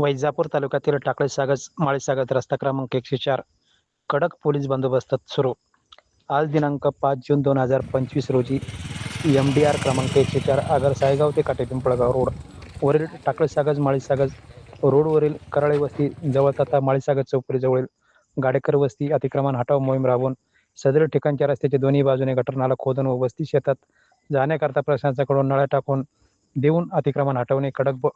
वैजापूर तालुक्यातील टाकळी सागज रस्ता क्रमांक एकशे चार कडक पोलीस बंदोबस्तात सुरू. आज दिनांक पाच जून दोन हजार पंचवीस रोजी एम डी आर क्रमांक एकशे चार आगर सायगाव ते काटे पिंपळगाव रोड वरील टाकळी सागज रोडवरील कराळे वस्ती जवळ तथा माळी सागज चौकडीजवळील गाडेकर वस्ती अतिक्रमण हटाव मोहीम राबवून सदर ठिकाणच्या रस्त्याच्या दोन्ही बाजूने गटर नाला खोदून व वस्ती शेतात जाण्याकरता प्रशासनाकडून नळ्या टाकून देऊन अतिक्रमण हटवणे कडक ब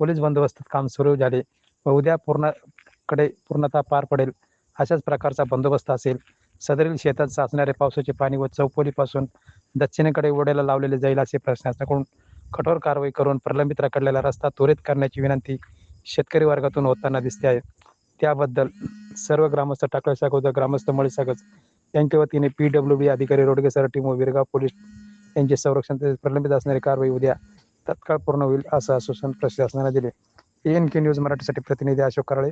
पोलीस बंदोबस्तात काम सुरू झाले व उद्या पूर्णकडे पूर्णतः पार पडेल अशाच प्रकारचा बंदोबस्त असेल. सदरील शेतात साचणारे पावसाचे पाणी व चौपोलीपासून दक्षिणेकडे ओढ्याला लावलेले जाईल असे प्रशासनाकडून कठोर कारवाई करून प्रलंबित रखडलेला रस्ता त्वरित करण्याची विनंती शेतकरी वर्गातून होताना दिसते आहे. त्याबद्दल सर्व ग्रामस्थ टाकळे सागोदर ग्रामस्थ मळी सागज यांच्या वतीने पी डब्ल्यू डी अधिकारी रोडगे सर टीम व विरगाव पोलीस यांचे संरक्षण तसेच प्रलंबित असणारी कारवाई उद्या तत्काळ पूर्ण होईल असं आश्वासन प्रशासनाने दिले. एन के न्यूज मराठीसाठी प्रतिनिधी अशोक कराळे.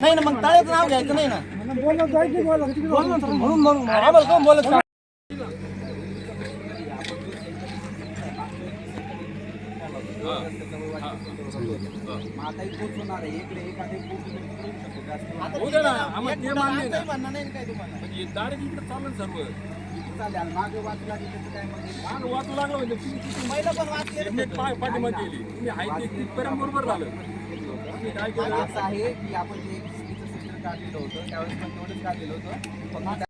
नाही ना मग तळ्याचं नाव घ्यायचं ना? म्हणून आम्हाला कोण बोलत. आता ते मान्य काय तुम्हाला? म्हणजे सर्व. माग वाचू लागलं म्हणजे तुम्ही पण तुम्ही आहे ते तिथपर्यंत बरोबर झालं तुम्ही काय केलं असं आहे की आपण जे चुकीचं काढलेलं होतं त्यावेळेस पण तेवढंच काढलेलं होतं फक्त